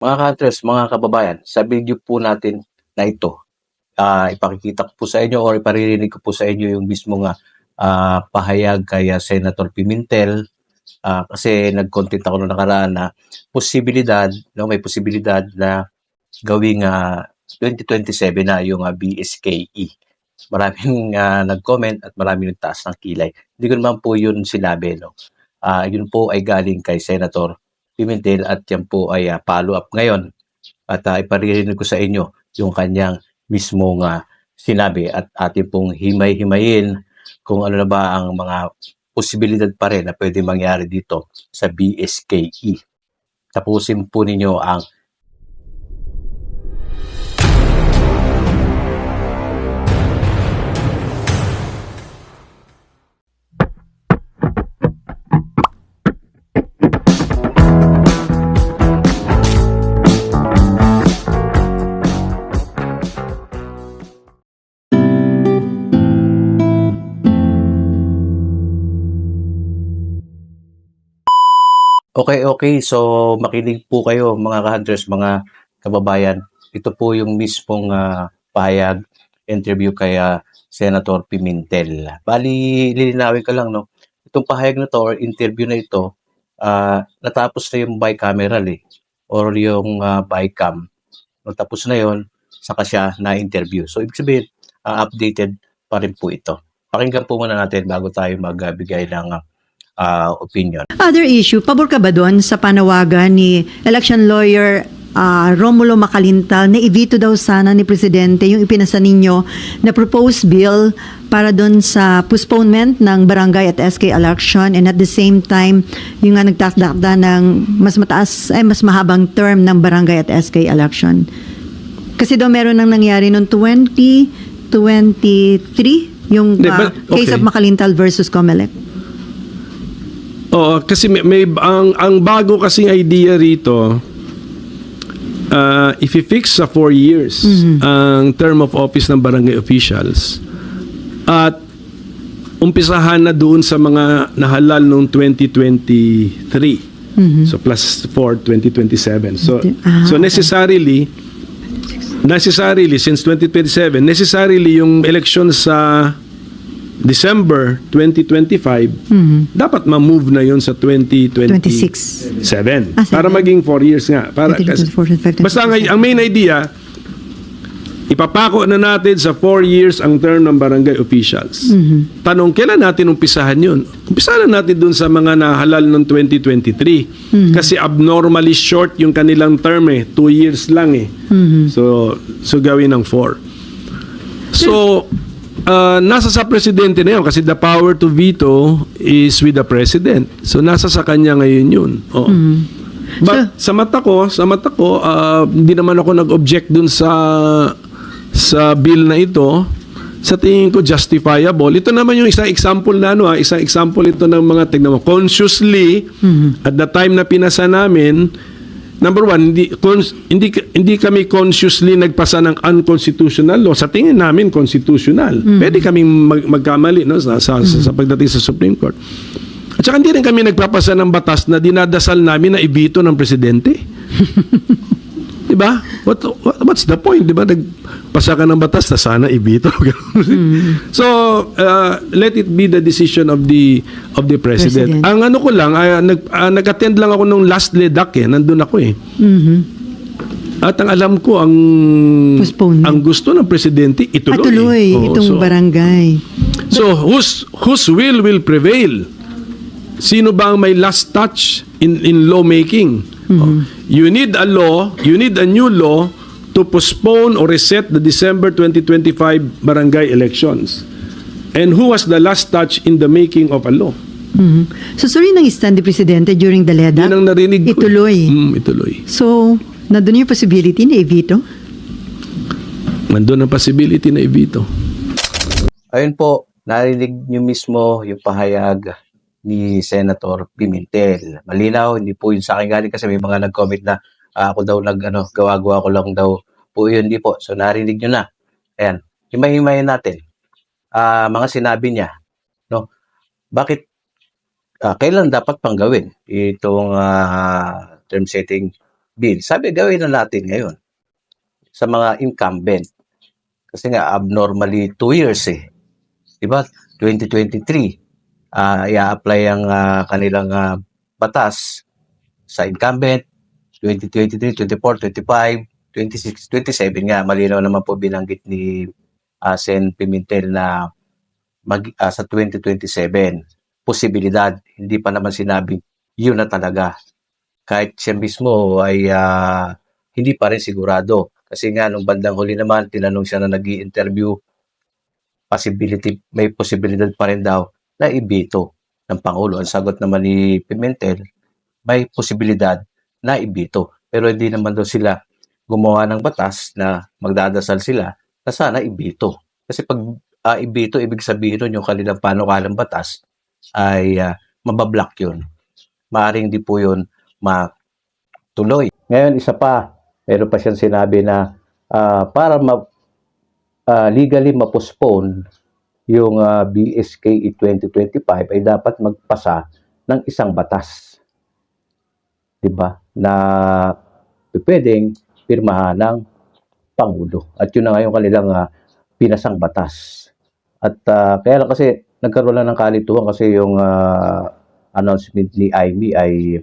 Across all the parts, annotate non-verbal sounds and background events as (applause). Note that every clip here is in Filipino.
Mga ka-hunters, mga kababayan, sa video po natin na ito, ah, ipakikita ko po sa inyo or iparirinig ko po sa inyo yung mismo nga ah, pahayag kay ah, Senator Pimentel ah, kasi nag-content ako noong nakaraan na posibilidad, no, may posibilidad na gawing ah, 2027 na yung ah, BSKE. Maraming ah, nag-comment at maraming nagtaas ng kilay. Hindi ko naman po yun sinabi. No? Ah, yun po ay galing kay Senator Pimentel at yan po ay ah, follow-up ngayon. At ah, iparirinig ko sa inyo yung kanyang mismong ah, sinabi at atin pong himay-himayin kung ano na ba ang mga posibilidad pa rin na pwede mangyari dito sa BSKE. Tapusin po ninyo ang Okay, okay. So, makinig po kayo mga ka-hunters, mga kababayan. Ito po yung mismong ah, pahayag, interview kay ah, Senator Pimentel. Bali, lilinawin ko lang, no? Itong pahayag na to or interview na ito, ah, natapos na yung bicameral eh, or yung ah, bicam. Natapos na yon saka siya na-interview. So, ibig sabihin, ah, updated pa rin po ito. Pakinggan po muna natin bago tayo magbigay ng ah, ah, opinion. Other issue, pabor ka ba doon sa panawagan ni election lawyer ah, Romulo Macalintal na i-veto daw sana ni Presidente yung ipinasa ninyo na proposed bill para doon sa postponement ng barangay at SK election and at the same time yung nga nagtakda ng mas mataas ay mas mahabang term ng barangay at SK election. Kasi daw meron nang nangyari noong 2023 yung Hindi, ah, but- case okay. of Macalintal versus Comelec. Oo, kasi may, may ang ang bago kasing idea rito uh, if you fix sa four years ang term of office ng barangay officials. At umpisahan na doon sa mga nahalal noong 2023 so plus 4 2027 so Ah, so okay. necessarily necessarily since 2027 necessarily yung election sa December 2025 dapat ma-move na yon sa 2027 26. Ah, para maging 4 years nga para 2024, 2025, basta ang, ang main idea ipapako na natin sa 4 years ang term ng barangay officials. Tanong, kailan natin umpisahan yun? Umpisahan na natin dun sa mga nahalal noong 2023. Kasi abnormally short yung kanilang term eh. 2 years lang eh. So, so gawin ng 4. So, uh, nasa sa presidente na yun kasi the power to veto is with the president. So, nasa sa kanya ngayon yun. Oo. But sa mata ko, sa mata ko, ah, hindi naman ako nag-object dun sa sa bill na ito. Sa tingin ko justifiable. Ito naman yung isang example na ano, ah, isang example ito ng mga tignan mo. Consciously, at the time na pinasa namin, number one, hindi, cons- hindi, hindi kami consciously nagpasa ng unconstitutional law. Sa tingin namin, constitutional. Pwede kaming mag- magkamali no, sa, sa, sa, sa pagdating sa Supreme Court. At saka hindi rin kami nagpapasa ng batas na dinadasal namin na ibito ng presidente. (laughs) Di ba? What, what, what's the point? Di ba? Nagpasa ka ng batas na sana ibito. (laughs) so, uh, let it be the decision of the of the president. President. Ang ano ko lang, ah, nag, ah, nag-attend lang ako nung last ledak eh. Nandun ako eh. Mhm. At ang alam ko, ang Postponement. ang gusto ng presidente, ituloy. At tuloy, Oo, itong so- barangay. So, whose whose will will prevail? Sino ba ang may last touch in in lawmaking? Oh, You need a law, you need a new law to postpone or reset the December 2025 barangay elections. And who was the last touch in the making of a law? Mhm. So, sorry nang stand ni Presidente during the LEDA. Yan ang narinig ko. eh. Ituloy. Mm, ituloy. So, nandun yung possibility na i-veto? Nandun ang possibility na ibito. Ayun po, narinig niyo mismo yung pahayag ni Senator Pimentel. Malinaw, hindi po yun sa akin galing kasi may mga nag-comment na ah, ako daw nag ano, gawa-gawa ko lang daw po yun. Hindi po. So narinig niyo na. Ayan, himay-himayin natin. Ah, mga sinabi niya, no? Bakit ah, kailan dapat pang gawin itong ah, term setting bill. Sabi, gawin na natin ngayon sa mga incumbent. Kasi nga, abnormally two years eh. Diba? 2023, ah i-apply ang ah, kanilang ah, batas sa incumbent, 2023, 24, 25, 26, 27 nga, malinaw naman po binanggit ni uh, Sen Pimentel na mag, ah, sa 2027, posibilidad, hindi pa naman sinabi, yun na talaga. Kahit siya mismo ay ah, hindi pa rin sigurado. Kasi nga, nung bandang huli naman, tinanong siya na nag interview possibility, may posibilidad pa rin daw na ibito ng Pangulo. Ang sagot naman ni Pimentel, may posibilidad na ibito. Pero hindi naman daw sila gumawa ng batas na magdadasal sila na sana ibito. Kasi pag ah, ibito, ibig sabihin nun yung kanilang panukalang batas ay uh, mabablock yun. Maaring di po yun matuloy. Ngayon, isa pa, meron pa siyang sinabi na ah, para ma- ah, legally ma-postpone yung ah, BSKE 2025 ay dapat magpasa ng isang batas. 'Di ba? Na pwedeng pirmahan ng Pangulo. At yun na nga yung kanilang ah, pinasang batas. At ah, kaya lang kasi nagkaroon lang ng kalituhan kasi yung ah, announcement ni Amy ay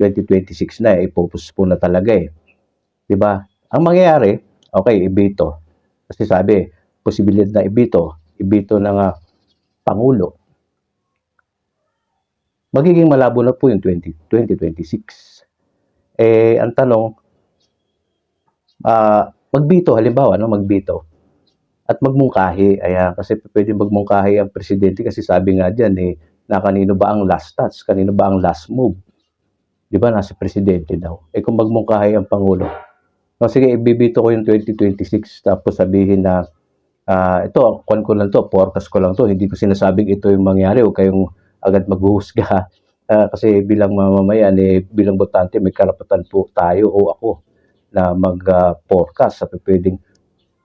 2026 na eh, ipopostpone na talaga eh. ba? Ang mangyayari, okay, ibito. Kasi sabi, posibilidad na ibito, ibito ng ah, Pangulo. Magiging malabo na po yung 20, 2026. Eh, ang tanong, ah, magbito, halimbawa, no, magbito. At magmungkahi, ayan, kasi pwede magmungkahi ang presidente kasi sabi nga dyan, eh, na kanino ba ang last touch, kanino ba ang last move. Di ba, nasa presidente daw. Eh, kung magmungkahi ang Pangulo, no, sige, ibibito ko yung 2026, tapos sabihin na, ah, ito, kwan ko lang to, forecast ko lang to, hindi ko sinasabing ito yung mangyari, huwag kayong agad maghuhusga. Ah, kasi bilang mamamayan, eh, bilang botante, may karapatan po tayo o ako na mag-forecast sa pwedeng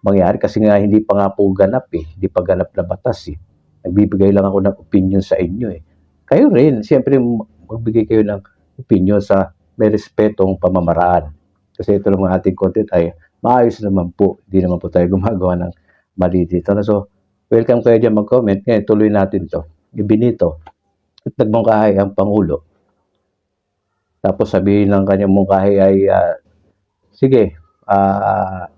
mangyari kasi nga hindi pa nga po ganap eh, hindi pa ganap na batas eh. Nagbibigay lang ako ng opinion sa inyo eh. Kayo rin, siyempre magbigay kayo ng opinion sa may respetong pamamaraan. Kasi ito lang mga ating content ay maayos naman po. Hindi naman po tayo gumagawa ng mali dito. So, welcome kayo dyan mag-comment. Ngayon, tuloy natin to. Ibinito. At nagmungkahi ang Pangulo. Tapos sabihin ng kanyang mungkahi ay, ah, sige, ah,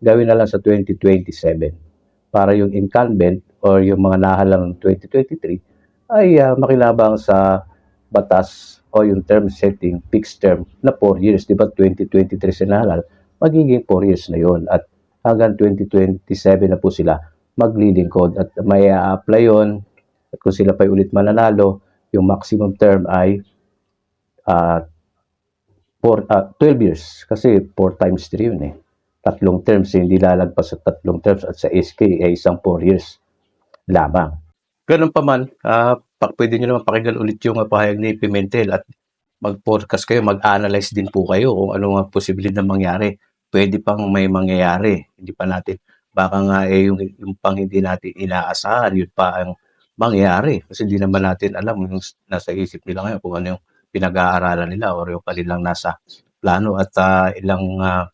gawin na lang sa 2027 para yung incumbent or yung mga nahalang ng 2023 ay ah, makilabang sa batas o yung term setting, fixed term na 4 years. Di ba 2023 sinahalal, magiging 4 years na yon At hanggang 2027 na po sila maglilingkod at may apply yon at kung sila pa ulit mananalo, yung maximum term ay ah, for, ah, 12 years. Kasi 4 times 3 yun eh. Tatlong terms, eh, hindi lalagpas sa tatlong terms at sa SK ay isang 4 years lamang. Ganun pa man, pa, pwede nyo naman pakinggan ulit yung ah, pahayag ni Pimentel at mag-forecast kayo, mag-analyze din po kayo kung ano ang posibilidad na mangyari. Pwede pang may mangyayari. Hindi pa natin, baka nga eh, yung, yung pang hindi natin inaasahan, yun pa ang mangyayari. Kasi hindi naman natin alam yung nasa isip nila ngayon kung ano yung pinag-aaralan nila or yung kanilang nasa plano at ah, ilang ah,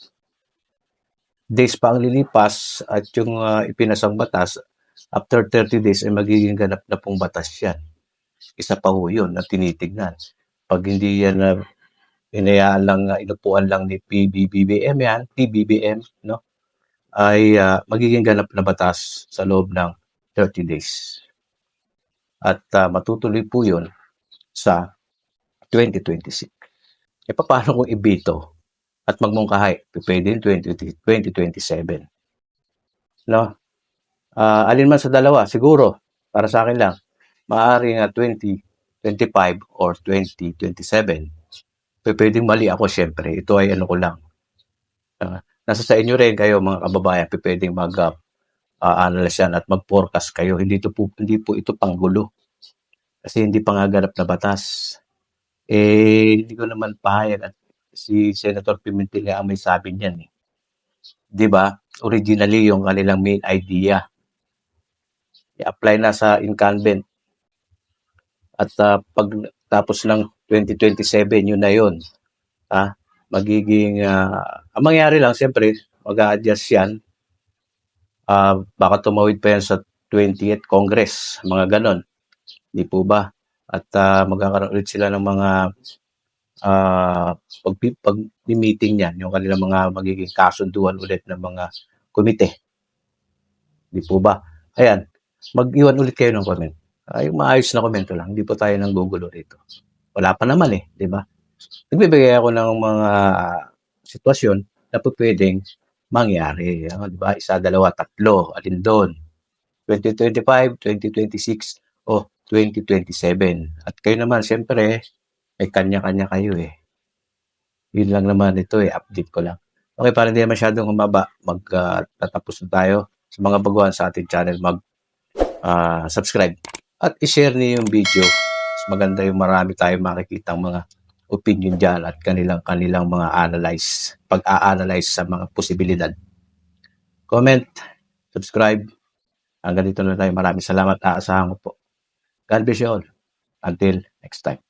days pa ang lilipas at yung ah, ipinasang batas, after 30 days ay magiging ganap na pong batas yan. Isa pa ho yun na tinitignan. Pag hindi yan na inayaan lang, ah, inupuan lang ni PBBM yan, PBBM, no? ay ah, magiging ganap na batas sa loob ng 30 days. At ah, matutuloy po yun sa 2026. E paano kung ibito at magmungkahi? Pwede yung 20, 2027. No? Ah, alin man sa dalawa, siguro, para sa akin lang, maaari nga 2025 or 2027. P- Pwedeng mali ako, syempre. Ito ay ano ko lang. Ah, nasa sa inyo rin kayo, mga kababayan, pwedeng mag ah, ah, analyze yan at mag-forecast kayo. Hindi, ito po, hindi po ito panggulo. Kasi hindi pa nga ganap na batas. Eh, hindi ko naman pahayag at si Senator Pimentel ang may sabi niyan eh. 'Di ba? Originally yung kanilang main idea. I-apply na sa incumbent. At ah, pag tapos ng 2027 yun na yun. Ha? magiging, ah, ang mangyari lang, siyempre, mag-a-adjust yan. Ah, baka tumawid pa yan sa 20th Congress, mga ganon. Di po ba? At ah, magkakaroon ulit sila ng mga ah, pag, pag meeting niyan, yung kanilang mga magiging kasunduan ulit ng mga komite. Di po ba? Ayan, mag-iwan ulit kayo ng comment. Ay, maayos na komento lang. Hindi po tayo nang gugulo rito. Wala pa naman eh, di ba? Nagbibigay ako ng mga sitwasyon na po pwedeng mangyari. Ano, di ba? Isa, dalawa, tatlo. Alin doon? 2025, 2026, o 2027. At kayo naman, siyempre, may kanya-kanya kayo eh. Yun lang naman ito eh, update ko lang. Okay, para hindi masyadong humaba, magtatapos na tayo sa mga baguhan sa ating channel, mag ah, subscribe at i-share niyo yung video. Mas maganda yung marami tayong makikita mga opinion dyan at kanilang kanilang mga analyze, pag-a-analyze sa mga posibilidad. Comment, subscribe. Hanggang dito na tayo. Maraming salamat. Aasahan ko po. God bless you all. Until next time.